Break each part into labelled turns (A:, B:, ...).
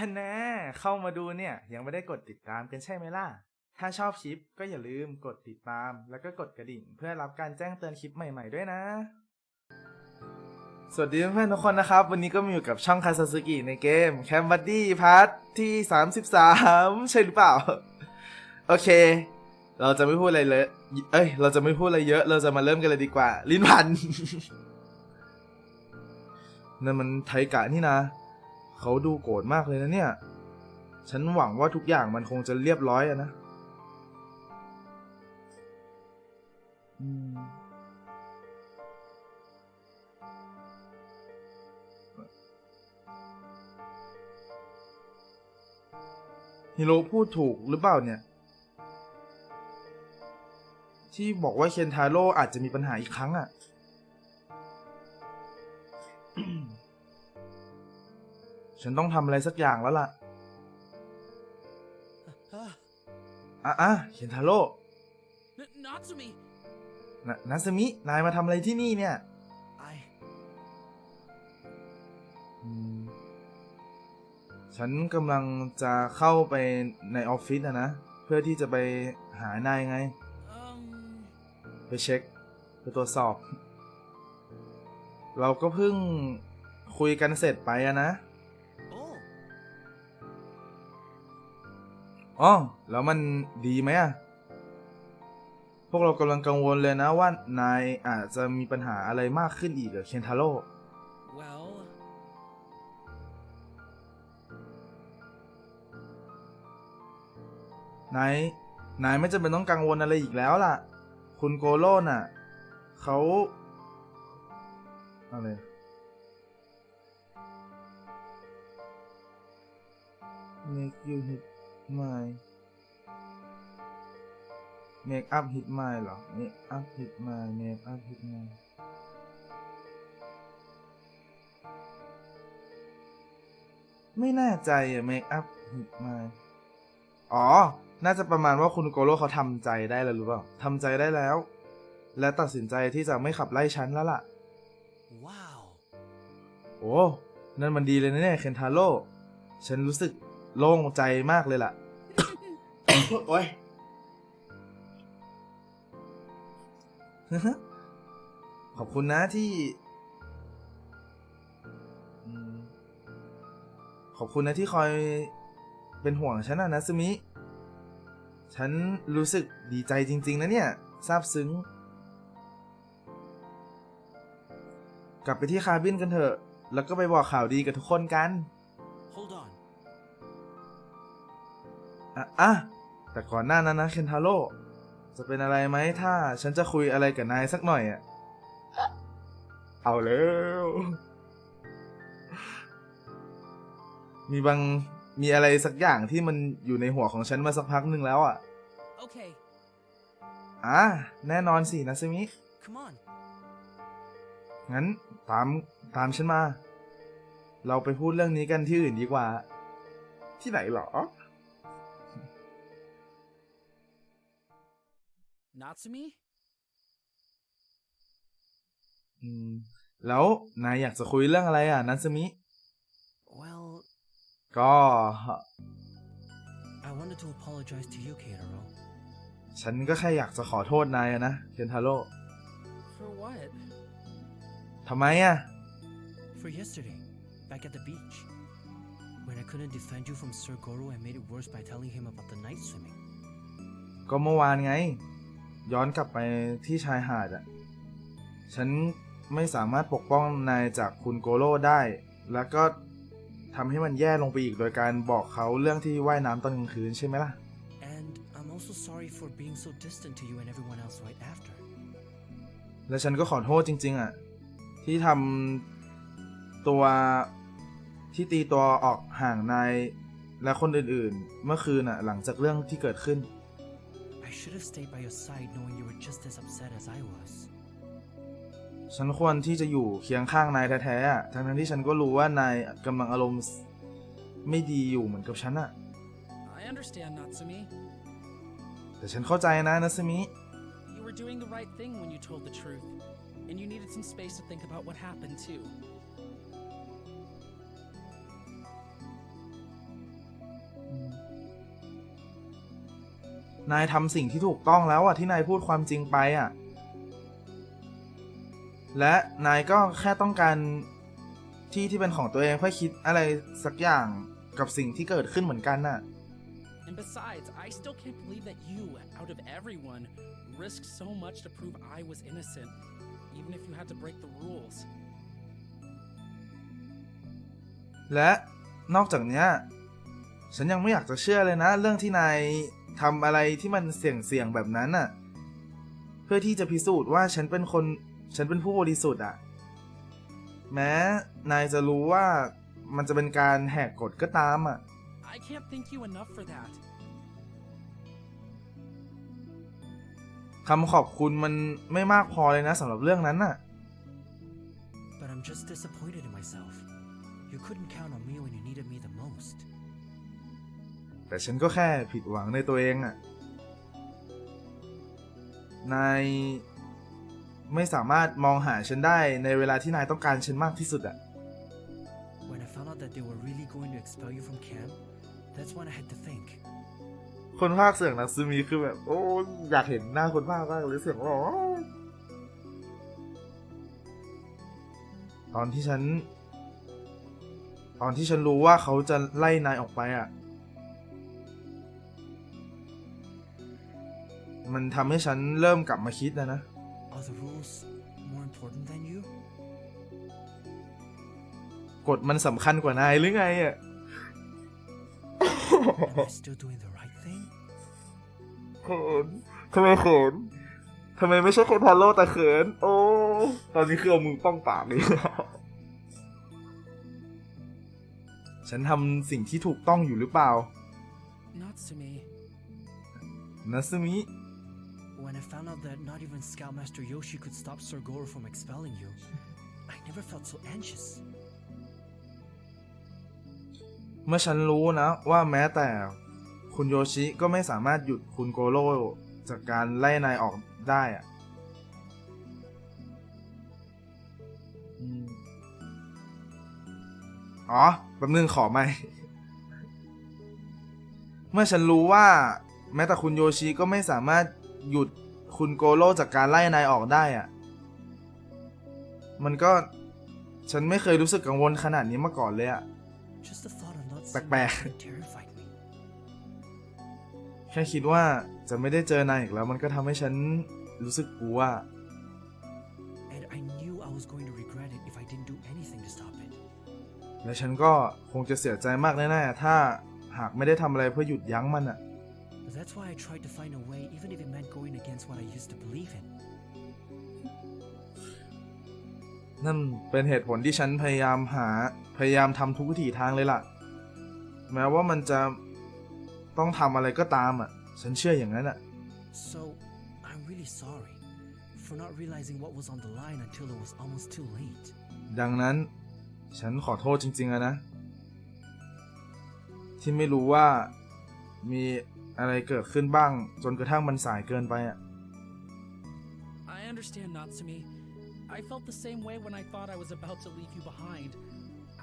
A: ฮันแน่เข้ามาดูเนี่ย ยังไม่ได้กดติดตามกันใช่ไหมล่ะ ถ้าชอบคลิปก็อย่าลืมกดติดตาม แล้วก็กดกระดิ่ง เพื่อรับการแจ้งเตือนคลิปใหม่ๆด้วยนะ สวัสดีเพื่อนๆทุกคนนะครับ วันนี้ก็มาอยู่กับช่องคาซาสึกิในเกมแคมบัดดี้พาร์ทที่ 33 ใช่หรือเปล่า โอเค เราจะไม่พูดอะไรเลย เอ้ย เราจะไม่พูดอะไรเยอะ เราจะมาเริ่มกันเลยดีกว่า ลิ้นพันนั่นมันไทกะนี่นะ เขาดูโกรธมากเลยนะเนี่ย ฉันหวังว่าทุกอย่างมันคงจะเรียบร้อยอะนะฮิโร่พูดถูกหรือเปล่าเนี่ย ที่บอกว่าเคนทาโร่อาจจะมีปัญหาอีกครั้งอะ ฉันต้องทำอะไรสักอย่างแล้วล่ะ
B: Ah,
A: อะอะเคนทาโร่
B: N- Natsumi!
A: นะนัสมิ นายมาทำอะไรที่นี่เนี่ย
B: I.
A: อืมฉันกำลังจะเข้าไปในออฟฟิศนะนะ เพื่อที่จะไปหานายไง
B: Um.
A: ไปเช็ค ไปตรวจสอบ เราก็เพิ่งคุยกันเสร็จไปอะนะ อ๋อแล้วมันดีไหมอะพวกเรากำลังกังวลเลยนะว่านายอาจจะมีปัญหาอะไรมากขึ้นอีกกับเคนทาโร่
B: Well.
A: นายนายไม่จำเป็นต้องกังวลอะไรอีกแล้วล่ะ คุณโกโร่น่ะเขาอะไร make you hit my make up hit my เหรอ make up hit my make up hit my ไม่แน่ใจอะ make up hit my อ๋อ น่าจะประมาณว่าคุณโกโร่เขาทำใจได้แล้วหรือเปล่าทำใจได้แล้ว และตัดสินใจที่จะไม่ขับไล่ฉันแล้วล่ะ
B: Wow.
A: โอ้ นั่นมันดีเลยนะเนี่ยเคนทาโร่ ฉันรู้สึก โล่งใจมากเลยล่ะ โอ้ยขอบคุณนะที่อืมขอบคุณนะที่คอยเป็นห่วงฉันนะนะซึมิ ฉันรู้สึกดีใจจริง ๆ นะเนี่ยซาบซึ้ง กลับไปที่คาบินกันเถอะ แล้วก็ไปบอกข่าวดีกับทุกคนกัน อะอะแต่ก่อนหน้านั้นนะเคนทาโร่จะเป็นอะไรไหมถ้าฉันจะคุยอะไรกับนายสักหน่อยอะ เอาแล้ว มีบางมีอะไรสักอย่างที่มันอยู่ในหัวของฉันมาสักพักหนึ่งแล้วอะ
B: Okay.
A: อะแน่นอนสินะซึมิ
B: Come on.
A: งั้นตามตามฉันมา เราไปพูดเรื่องนี้กันที่อื่นดีกว่า ที่ไหนหรอ
B: Natsumi?
A: อืมแล้ว นายอยากจะคุยเรื่องอะไรอะ นันซึมิ
B: Well,
A: ก็
B: I wanted to apologize to you, Keitaro.
A: ฉันก็แค่อยากจะขอโทษนายอะนะ เคนทาโร่
B: For what?
A: ทำไมอะ
B: For yesterday, back at the beach. When I couldn't defend you from Sir Goro and made it worse by telling him about the night swimming.
A: ก็เมื่อวานไง ย้อนกลับไปที่ชายหาดอะฉันไม่สามารถปกป้องนายจากคุณโกโร่ได้ แล้วก็ทำให้มันแย่ลงไปอีกโดยการบอกเขาเรื่องที่ว่ายน้ำตอนกลางคืนใช่ไหมล่ะ
B: And I'm also sorry for being so distant to you and everyone else right after.
A: และฉันก็ขอโทษจริง ๆอะที่ทำตัวที่ตีตัวออกห่างนายและคนอื่นๆ เมื่อคืนอะหลังจากเรื่องที่เกิดขึ้น
B: I should have stayed by your side knowing you were just as upset as I was.
A: ฉันควรที่จะอยู่เคียงข้างนายแท้ๆอะทั้งๆที่ฉันก็รู้ว่านายกำลังอารมณ์ไม่ดีอยู่เหมือนกับฉันอะ
C: I understand, Natsumi.
A: แต่ฉันเข้าใจนะนัสมิ
C: You were doing the right thing when you told the truth. And you needed some space to think about what happened, too.
A: นายทำสิ่งที่ถูกต้องแล้วอะที่นายพูดความจริงไปอะและนายก็แค่ต้องการที่ที่เป็นของตัวเองเพื่อคิดอะไรสักอย่างกับสิ่งที่เกิดขึ้นเหมือนกันน่ะ
C: And besides, I still can't believe that you, out of everyone, risked so much to prove I was innocent, even if you had to break the rules.
A: และนอกจากเนี้ย ฉันยังไม่อยากจะเชื่อเลยนะ เรื่องที่นาย ทำอะไรที่มันเสี่ยงๆแบบนั้นน่ะ เพื่อที่จะพิสูจน์ว่าฉันเป็นคน ฉันเป็นผู้บริสุทธิ์อะ แม้นายจะรู้ว่ามันจะเป็นการแหกกฎก็ตามอะ
C: I can't thank you enough for that.
A: คำขอบคุณมันไม่มากพอเลยนะสำหรับเรื่องนั้นน่ะ
B: But I'm just disappointed in myself. You couldn't count on me when you needed me the most.
A: แต่ฉันก็แค่ผิดหวังในตัวเองอะนายไม่สามารถมองหาฉันได้ในเวลาที่นายต้องการฉันมากที่สุดอะ
B: When I found out that they were really going to expel you from camp, that's when I had to think.
A: คนภาคเสียงนักซึมีคือแบบ โอ้อยากเห็นหน้าคนภาคมากเลยเสียงหรอตอนที่ฉัน ตอนที่ฉันรู้ว่าเขาจะไล่นายออกไปอะ มันทำให้ฉันเริ่มกลับมาคิดนะนะ
B: Are the rules more important than you?
A: กฎมันสำคัญกว่านายหรือไงอะ
B: Am I still doing the right thing?
A: เขินทำไมเขินทำไมไม่ใช่แค่ทาโร่แต่เขิน โอ้ ตอนนี้คือเอามือป้องปากเลย ฉันทำสิ่งที่ถูกต้องอยู่หรือเปล่า
C: Natsume,
A: นัสมิ
B: When I found out that not even Scoutmaster Yoshi could stop Sir Goro from expelling you, I never felt so anxious.
A: เมื่อฉันรู้นะว่าแม้แต่คุณโยชิก็ไม่สามารถหยุดคุณโกโร่จากการไล่นายออกได้อะอืมอ๋อแป๊บนึงขอไม่ เมื่อฉันรู้ว่า แม้แต่คุณโยชิก็ไม่สามารถ หยุดคุณโกโร่จากการไล่นายออกได้อะมันก็ฉันไม่เคยรู้สึกกังวลขนาดนี้มาก่อนเลยอะ
B: Just the thought of not seeing
A: Back-back.
B: my friend terrified me.
A: แค่คิดว่าจะไม่ได้เจอนายอีกแล้ว มันก็ทำให้ฉันรู้สึกกลัว
B: And I knew I was going to regret it if I didn't do anything to stop it.
A: และฉันก็คงจะเสียใจมากแน่ๆ ถ้าหากไม่ได้ทำอะไรเพื่อหยุดยั้งมันอะ
B: That's why I tried to find a way, even if it meant going against what I used to believe in.
A: นั่นเป็นเหตุผลที่ฉันพยายามหาพยายามทำทุกวิถีทางเลยล่ะ แม้ว่ามันจะต้องทำอะไรก็ตามอะฉันเชื่ออย่างนั้นอะ
B: So, I'm really sorry for not realizing what was on the line until it was almost too late.
A: ดังนั้นฉันขอโทษจริงๆอะนะ ที่ไม่รู้ว่ามี อะไรเกิดขึ้นบ้าง จนกระทั่งมันสายเกินไปอะ
C: I understand, Natsume. I felt the same way when I thought I was about to leave you behind.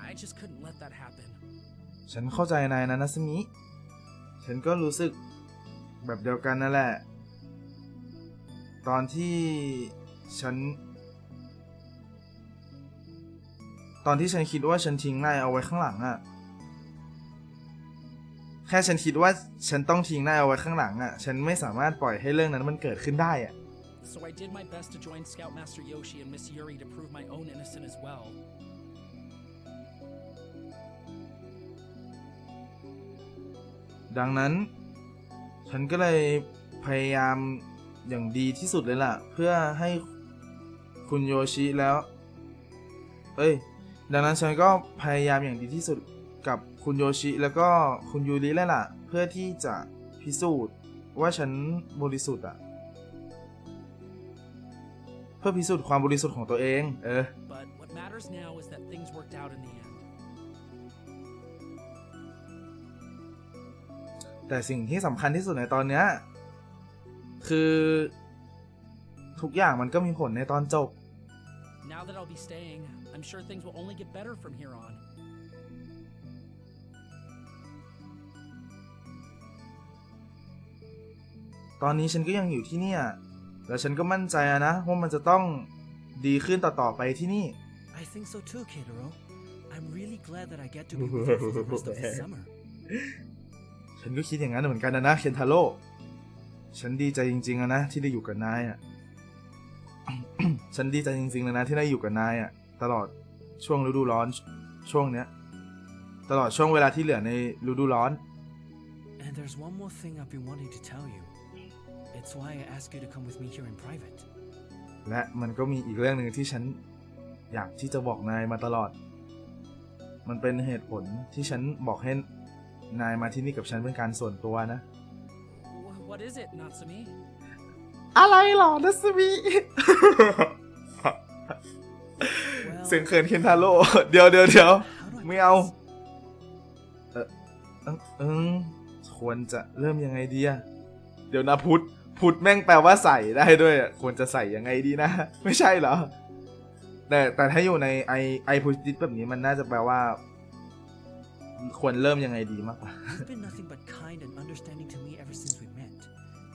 C: I just couldn't let that happen.
A: ฉันเข้าใจนายนะนัสมิ ฉันก็รู้สึกแบบเดียวกันนั่นแหละ ตอนที่ฉัน ตอนที่ฉันคิดว่าฉันทิ้งนายเอาไว้ข้างหลังอะแค่ฉันคิดว่าฉันต้องทิ้งนายเอาไว้ข้างหลังอะฉันไม่สามารถปล่อยให้เรื่องนั้นมันเกิดขึ้นได้อะ
C: So I did my best to join Scoutmaster Yoshi and Miss Yuri to prove my own innocence as well.
A: ดังนั้น ฉันก็เลยพยายามอย่างดีที่สุดเลยล่ะ เพื่อให้คุณโยชิแล้ว เอ้ย ดังนั้นฉันก็พยายามอย่างดีที่สุดกับ คุณโยชิแล้วก็คุณยูริแล้วล่ะ เพื่อที่จะพิสูจน์ว่าฉันบริสุทธิ์อะ เพื่อพิสูจน์ความบริสุทธิ์ของตัวเอง เออ
C: But what matters now is that things worked out in the end.
A: แต่สิ่งที่สำคัญที่สุดในตอนเนี้ยคือ ทุกอย่างมันก็มีผลในตอนจบ
C: Now that I'll be staying, I'm sure things will only get better from here on.
A: ตอนนี้ฉันก็ยังอยู่ที่เนี่ย แล้วฉันก็มั่นใจอะนะว่ามันจะต้องดีขึ้นต่อๆไปที่นี่
B: I think so too, Keitaro. I'm really glad that I get to be with you for the rest of the summer.
A: ฉันก็คิดอย่างนั้นเหมือนกันนะนะเคนทาโร่ ฉันดีใจจริงๆอะนะที่ได้อยู่กับนายอะฉันดีใจจริงๆเลยนะที่ได้อยู่กับนายอะตลอดช่วงฤดูร้อนช่วงเนี้ยตลอดช่วงเวลาที่เหลือในฤดูร้อน
B: And there's one more thing I've been wanting to tell you. It's why I asked you to come with me here in private.
A: และมันก็มีอีกเรื่องหนึ่งที่ฉันอยากที่จะบอกนายมาตลอด มันเป็นเหตุผลที่ฉันบอกให้นายมาที่นี่กับฉันเป็นการส่วนตัวนะ
C: Wh- What is it, Natsumi?
A: อะไรหรอนัสมิ
B: Well,
A: เสียงเขินเคนทาโร่ เดี๋ยวเดี๋ยวเดี๋ยว
B: how do I
A: ไม่
B: put
A: เอา
B: this?
A: เออเออเออควรจะเริ่มยังไงดีอะเดี๋ยวนะพุทธ พุทธแม่งแปลว่าใส่ได้ด้วยอะควรจะใส่ยังไงดีนะ ไม่ใช่เหรอ แต่แต่ถ้าอยู่ในไอไอพุทธิตแบบนี้มันน่าจะแปลว่า ควรเริ่มยังไงดีมากกว่า
B: You've been nothing but kind and understanding to me ever since we met.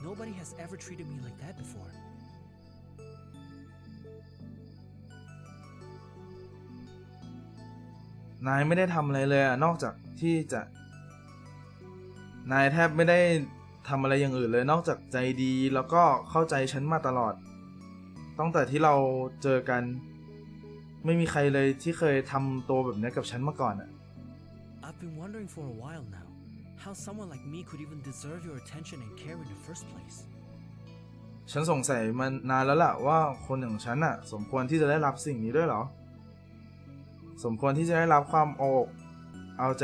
B: Nobody has ever treated me like that before.
A: นายไม่ได้ทำอะไรเลยอะนอกจากที่จะ นายแทบไม่ได้ ทำอะไรอย่างอื่นเลยนอกจากใจดีแล้วก็เข้าใจฉันมาตลอด ตั้งแต่ที่เราเจอกัน ไม่มีใครเลยที่เคยทำตัวแบบนี้กับฉันมาก่อนอะ
B: I've been wondering for a while now how someone like me could even deserve your attention and care in the first place.
A: ฉันสงสัยมานานแล้วล่ะว่าคนอย่างฉันอะสมควรที่จะได้รับสิ่งนี้ด้วยเหรอ สมควรที่จะได้รับความเอาอกเอาใจ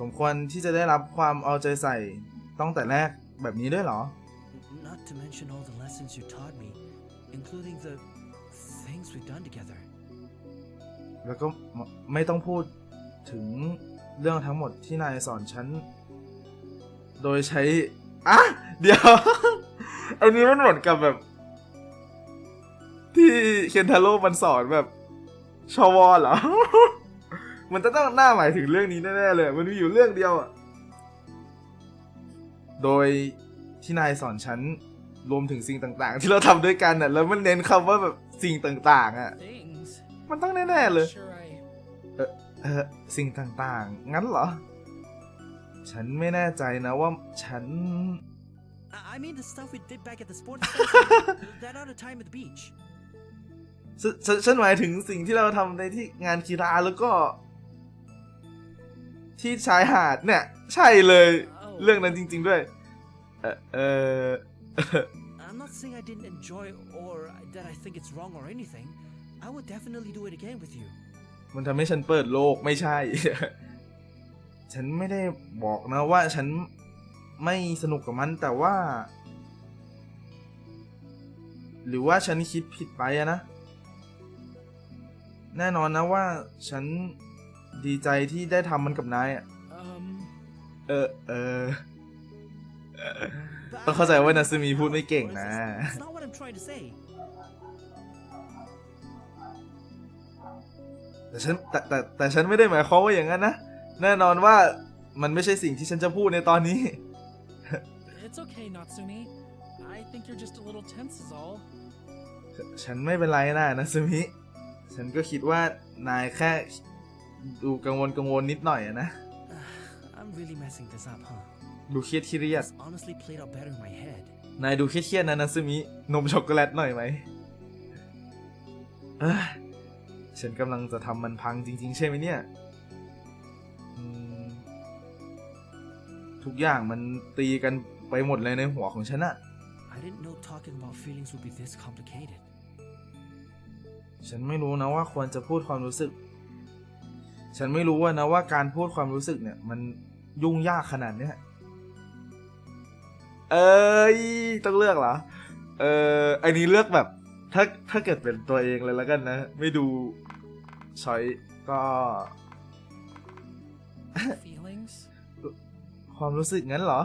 A: สมควรที่จะได้รับความเอาใจใส่ ตั้งแต่แรกแบบนี้ด้วยเหรอ
B: Not to mention all the lessons you taught me, including the things we've done together.
A: แล้วก็ไม่ไม่ต้องพูดถึงเรื่องทั้งหมดที่นายสอนฉัน โดยใช้ อะ เดี๋ยว อันนี้มันเหมือนกับแบบ ที่เคนทาโร่มันสอนแบบชวอเหรอ มันจะต้องหน้าหมายถึงเรื่องนี้แน่ๆเลย มันมีอยู่เรื่องเดียวอะ โดยที่นายสอนฉันรวมถึงสิ่งต่างๆ ที่เราทำด้วยกันน่ะแล้วมันเน้นคำว่าแบบสิ่งต่างๆอะ
C: Things.
A: มันต้องแน่ๆเลย
C: Sure, I.
A: เออสิ่งต่างๆ งั้นเหรอ ฉันไม่แน่ใจนะว่าฉัน
B: I I mean the stuff we did back at the sports center, that other time at the beach.
A: ฉนฉันฉันหมายถึงสิ่งที่เราทำในที่งานกีฬาแล้วก็ ที่ชายหาดเนี่ย ใช่เลย เรื่องนั้นจริง ๆด้วย เออเออ
B: I'm not saying I didn't enjoy or that I think it's wrong or anything. I would definitely do it again with you.
A: มันทำให้ฉันเปิดโลกไม่ใช่ ฉันไม่ได้บอกนะว่าฉันไม่สนุกกับมันแต่ว่า หรือว่าฉันคิดผิดไปอะนะ แน่นอนนะว่าฉันดีใจที่ได้ทำมันกับนายอะ
C: Um.
A: เออเออ
B: But
A: ต้องเข้าใจว่านาซึมิพูดไม่เก่งนะ
B: That's not what I'm trying to say.
A: แต่ฉันแต่แต่แต่ฉันไม่ได้หมายความว่าอย่างนั้นนะ แน่นอนว่ามันไม่ใช่สิ่งที่ฉันจะพูดในตอนนี้
C: It's okay, Natsumi. I think you're just a little tense, is all.
A: ฉันไม่เป็นไรนะนาซึมิ ฉันก็คิดว่านายแค่ดูกังวลกังวลนิดหน่อยอะนะ
B: I'm really messing this up, huh?
A: ดูเครียดเครียด
B: This honestly played out better in my head.
A: นายดูเครียดเครียดนะนาซึมินมช็อกโกแลตหน่อยไหมเอ้ยฉันกำลังจะทำมันพังจริง ๆ ใช่ไหมเนี่ยอืมทุกอย่างมันตีกันไปหมดเลยในหัวของฉันอะ
B: I didn't know talking about feelings would be this complicated.
A: ฉันไม่รู้นะว่าควรจะพูดความรู้สึก ฉันไม่รู้ว่านะว่าการพูดความรู้สึกเนี่ย มัน ยุ่งยากขนาดเนี้ยเอ้ยต้องเลือกเหรอ เอออันนี้เลือกแบบ ถ้าถ้าเกิดเป็นตัวเองเลยแล้วกันนะ ไม่ดูช้อยก็
C: Feelings?
A: ความรู้สึกงั้นเหรอ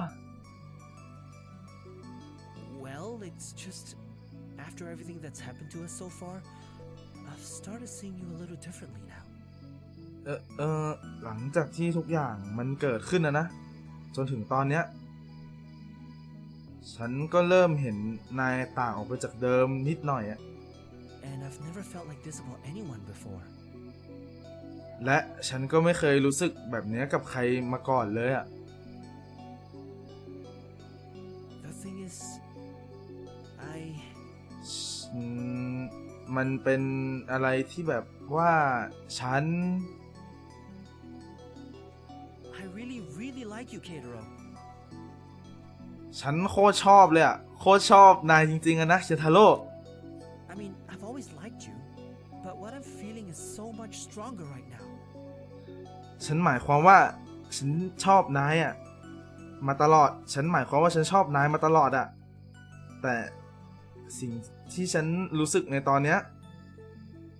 B: Well, it's just after everything that's happened to us so far, I've started seeing you a little differently now.
A: เออเออหลังจากที่ทุกอย่างมันเกิดขึ้นนะนะ จนถึงตอนเนี้ย ฉันก็เริ่มเห็นนายต่างออกไปจากเดิมนิดหน่อยอะ
B: And I've never felt like this about anyone before.
A: และฉันก็ไม่เคยรู้สึกแบบเนี้ยกับใครมาก่อนเลยอะ
B: The thing is, I.
A: อืมมันเป็นอะไรที่แบบว่าฉัน
B: I really, really like you, Keitaro.
A: ฉันโคตรชอบเลยอะโคตรชอบนายจริงๆอะนะเชทาโร่
B: I mean, I've always liked you, but what I'm feeling is so much stronger right now.
A: ฉันหมายความว่าฉันชอบนายอะมาตลอด ฉันหมายความว่าฉันชอบนายมาตลอดอะแต่สิ่งที่ฉันรู้สึกในตอนเนี้ย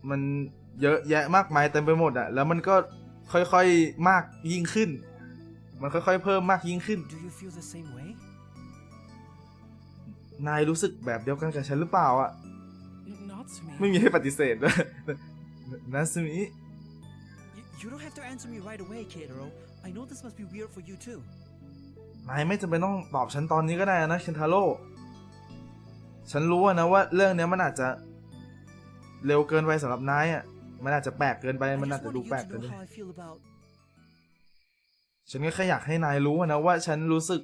A: มันเยอะแยะมากมายเต็มไปหมดอะแล้วมันก็ค่อยๆมากยิ่งขึ้น มันค่อยๆ เพิ่มมากยิ่งขึ้น
B: Do you feel the same way?
A: นายรู้สึกแบบเดียวกันกับฉันหรือเปล่าอะ
C: Natsumi.
A: ไม่มีให้ปฏิเสธด้วยนะซึมิ
B: Y- you don't have to answer me right away, Keitaro. I know this must be weird for you too.
A: นายไม่จำเป็นต้องตอบฉันตอนนี้ก็ได้นะเคนทาโร่ ฉันรู้อะนะว่าเรื่องเนี้ยมันอาจจะเร็วเกินไปสำหรับนายอะ มันอาจจะแปลกเกินไป
B: I
A: มันอาจ
B: just
A: จะ
B: wanted
A: ดู
B: you
A: แปลก
B: to
A: เกิน
B: know
A: ไป ฉันก็แค่อยากให้นายรู้นะว่าฉันรู้สึก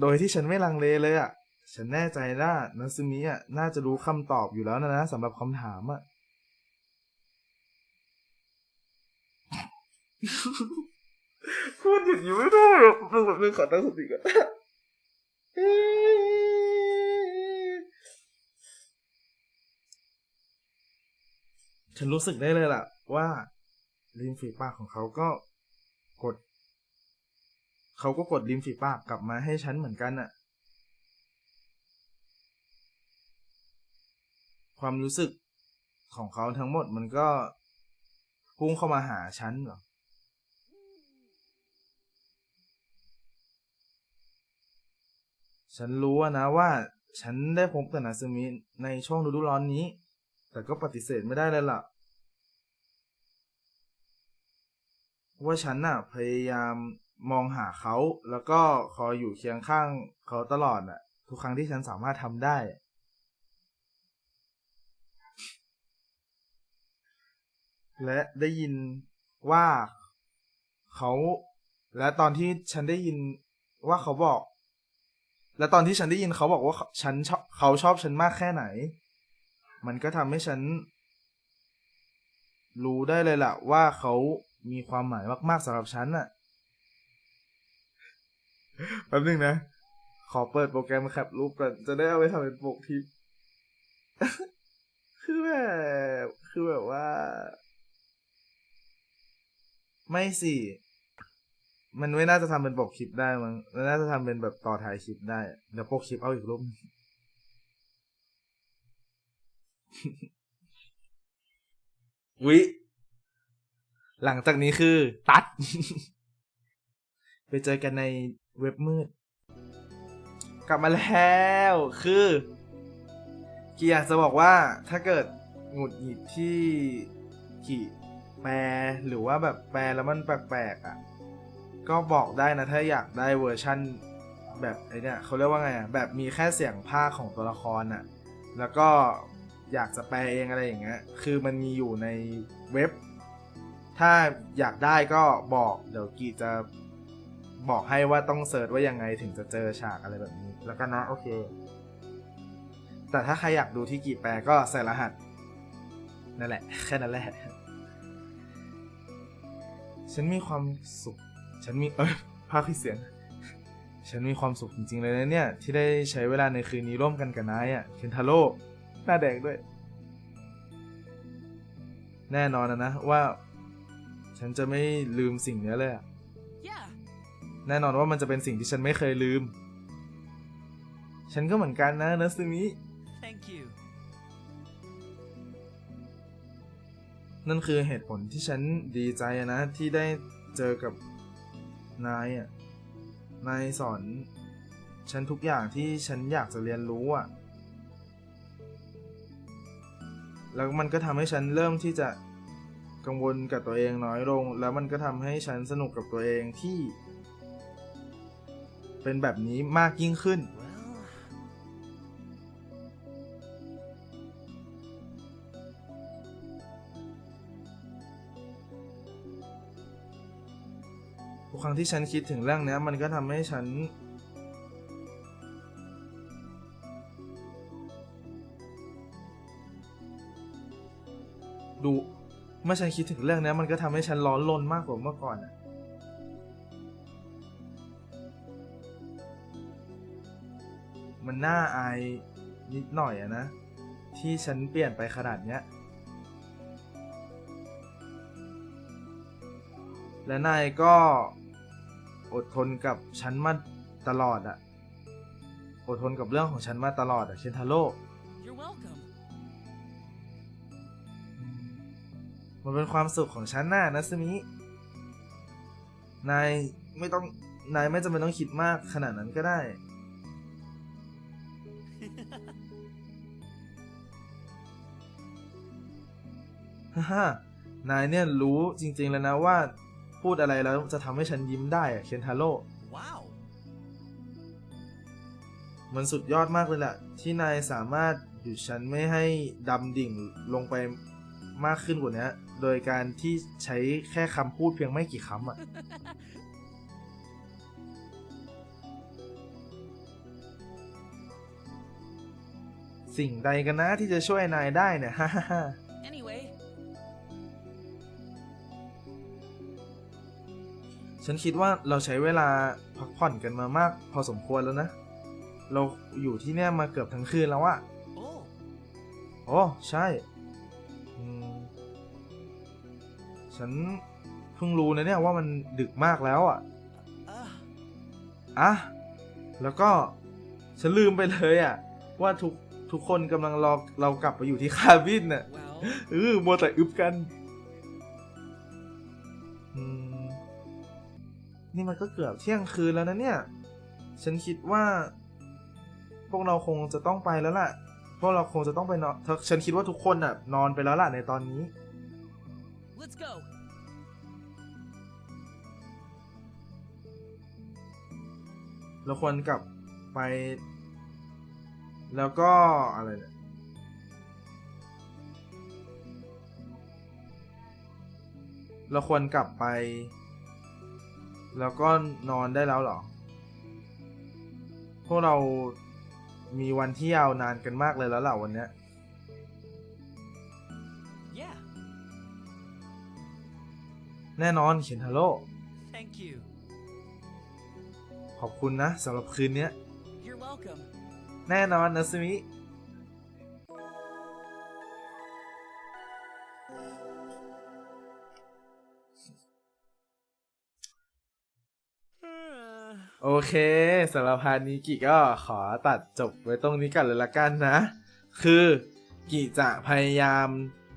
A: โดยที่ฉันไม่ลังเลเลยอะ ฉันแน่ใจว่านัซึมิอะน่าจะรู้คำตอบอยู่แล้วนะนะสำหรับคำถามอะ พูดอย่างนี้ไม่ได้หรอกแบบนึงขอตั้งสติก่อน ฉันรู้สึกได้เลยล่ะ ว่าริมฝีปากของเขาก็กด เขาก็กดริมฝีปากกลับมาให้ฉันเหมือนกันน่ะ ความรู้สึกของเขาทั้งหมดมันก็พุ่งเข้ามาหาฉันเหรอ ฉันรู้นะว่าฉันได้พบกับนาซึมิในช่วงฤดูร้อนนี้ แต่ก็ปฏิเสธไม่ได้เลยล่ะ ว่าฉันน่ะพยายามมองหาเขาแล้วก็คอยอยู่เคียงข้างเขาตลอดน่ะ ทุกครั้งที่ฉันสามารถทำได้ และได้ยินว่าเขา และตอนที่ฉันได้ยินว่าเขาบอก และตอนที่ฉันได้ยินเขาบอกว่าฉันชอบเขาชอบฉันมากแค่ไหน มันก็ทำให้ฉัน รู้ได้เลยล่ะ ว่าเขามีความหมายมากๆสำหรับฉันน่ะแป๊บนึงนะ ขอเปิดโปรแกรมแคปรูปก่อนจะได้เอาไปทำเป็นปกทิปคือแบบคือแบบว่า ไม่สิ มันไม่น่าจะทำเป็นปกคลิปได้มั้งมันน่าจะทำเป็นแบบต่อท้ายคลิปได้ เดี๋ยวปกคลิปเอาอีกรูปวิหลังจากนี้คือตัด ไปเจอกันในเว็บมืด กลับมาแล้วคือกีอยากจะบอกว่าถ้าเกิดหงุดหงิดที่กีแปลหรือว่าแบบแปลแล้วมันแปลกๆอะ ก็บอกได้นะ ถ้าอยากได้เวอร์ชั่นแบบไอเนี่ยเขาเรียกว่าไงอะแบบมีแค่เสียงภาคของตัวละครอะแล้วก็อยากจะแปลเองอะไรอย่างเงี้ยคือมันมีอยู่ในเว็บ ถ้าอยากได้ก็บอกเดี๋ยวกีจะบอกให้ว่าต้องเสิร์ชว่ายังไงถึงจะเจอฉากอะไรแบบนี้ แล้วก็นะโอเค แต่ถ้าใครอยากดูที่กีแปลก็ใส่รหัสนั่นแหละ แค่นั้นแหละ ฉันมีความสุข ฉันมีเอ้ยภาคที่เสียง ฉันมีความสุขจริง ๆ เลยนะเนี่ย ที่ได้ใช้เวลาในคืนนี้ร่วมกันกับนายอะ่ะเคนทาโร่หน้าแดงด้วย แน่นอนนะนะว่า ฉันจะไม่ลืมสิ่งนี้เลยอะ
C: Yeah.
A: แน่นอนว่ามันจะเป็นสิ่งที่ฉันไม่เคยลืม ฉันก็เหมือนกันนะนัซึมิ
B: Thank you.
A: นั่นคือเหตุผลที่ฉันดีใจอะนะที่ได้เจอกับ นายอะ นายสอน ฉันทุกอย่างที่ฉันอยากจะเรียนรู้อะ แล้วมันก็ทำให้ฉันเริ่มที่จะกังวลกับตัวเองน้อยลง แล้วมันก็ทำให้ฉันสนุกกับตัวเองที่ เป็นแบบนี้มากยิ่งขึ้น ครั้งที่ฉันคิดถึงเรื่องนี้มันก็ทำให้ฉัน ดูเมื่อฉันคิดถึงเรื่องนี้มันก็ทำให้ฉันร้อนรนมากกว่าเมื่อก่อนอะมันน่าอายนิดหน่อยอะนะ ที่ฉันเปลี่ยนไปขนาดเนี้ย และนายก็ อดทนกับฉันมาตลอดอะอดทนกับเรื่องของฉันมาตลอดอะเชนทาโร่
C: You're welcome.
A: มันเป็นความสุขของฉันน่ะนัสมิ นายไม่ต้อง นายไม่จำเป็นต้องคิดมากขนาดนั้นก็ได้ ฮ่าฮ่านายเนี่ยรู้จริงๆแล้วนะว่า พูดอะไรแล้วจะทำให้ฉันยิ้มได้อะเคนทาโร่
B: wow.
A: มันสุดยอดมากเลยแหละที่นายสามารถหยุดฉันไม่ให้ดำดิ่งลงไปมากขึ้นกว่านี้โดยการที่ใช้แค่คำพูดเพียงไม่กี่คำอะสิ่งใดกันนะที่จะช่วยนายได้เนี่ยฮ่า ฉันคิดว่าเราใช้เวลาพักผ่อนกันมามาก พอสมควรแล้วนะ เราอยู่ที่เนี่ยมาเกือบทั้งคืนแล้วอะ
B: Oh,
A: โอ้ใช่อืมฉันเพิ่งรู้นะเนี่ยว่ามันดึกมากแล้วอะ
B: uh,
A: อะ แล้วก็ฉันลืมไปเลยอะว่าทุกทุกคนกำลังรอเรากลับไปอยู่ที่คาบินน่ะ
C: well,
A: เออมัวแต่อึบกัน นี่มันก็เกือบเที่ยงคืนแล้วนะเนี่ย ฉันคิดว่า พวกเราคงจะต้องไปแล้วล่ะ พวกเราคงจะต้องไปนอนฉันคิดว่าทุกคนน่ะ นอนไปแล้วล่ะในตอนนี้
C: let's go.
A: เราควรกลับไป แล้วก็อะไรเนี่ยเราควรกลับไป แล้วก็นอนได้แล้วเหรอ พวกเรามีวันที่ยาวนานกันมากเลยแล้วเหล่าวันเนี้ย
B: yeah.
A: แน่นอนเขียนทาโร่
B: Thank you.
A: ขอบคุณนะสำหรับคืนเนี้ย
C: You're welcome.
A: แน่นอนนะสมิ โอเคสำหรับพาร์ทนี้กิก็ขอตัดจบไว้ตรงนี้กันเลยละกันนะ คือกิจะพยายาม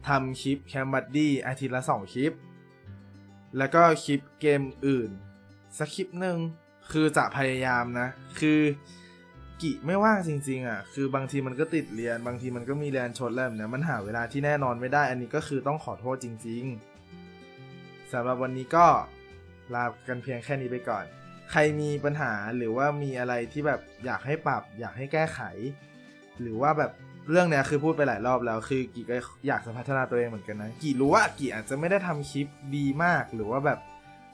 A: ทำคลิปแคมบัดดี้อาทิตย์ละสองคลิป แล้วก็คลิปเกมอื่น สักคลิปหนึ่งคือจะพยายามนะ คือกิไม่ว่างจริงๆอะ คือบางทีมันก็ติดเรียน บางทีมันก็มีเรียนชดแล้วเนี้ยมันหาเวลาที่แน่นอนไม่ได้ อันนี้ก็คือต้องขอโทษจริง ๆสำหรับวันนี้ก็ลากันเพียงแค่นี้ไปก่อน ใครมีปัญหาหรือว่ามีอะไรที่แบบอยากให้ปรับ อยากให้แก้ไข หรือว่าแบบเรื่องเนี้ยคือพูดไปหลายรอบแล้วคือกีก็อยากจะพัฒนาตัวเองเหมือนกันนะกีรู้ว่ากีอาจจะไม่ได้ทำคลิปดีมาก หรือว่าแบบ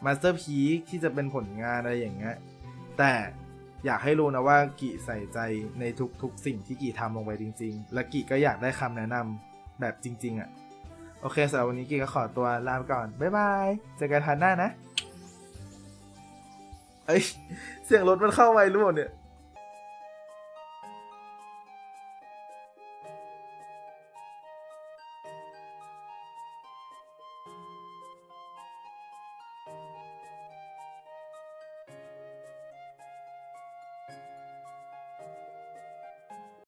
A: มาสเตอร์พีที่จะเป็นผลงานอะไรอย่างเงี้ยแต่อยากให้รู้นะว่ากีใส่ใจในทุกๆ สิ่งที่กีทำลงไปจริง ๆ และกีก็อยากได้คำแนะนำแบบจริง ๆอะ่ะโอเคสำหรับวันนี้กีก็ขอตัวลาไปก่อนบ๊ายบายเจอกันทันหน้านะ เอ้ยเสียงรถมันเข้าไวรู้เปล่าเนี่ย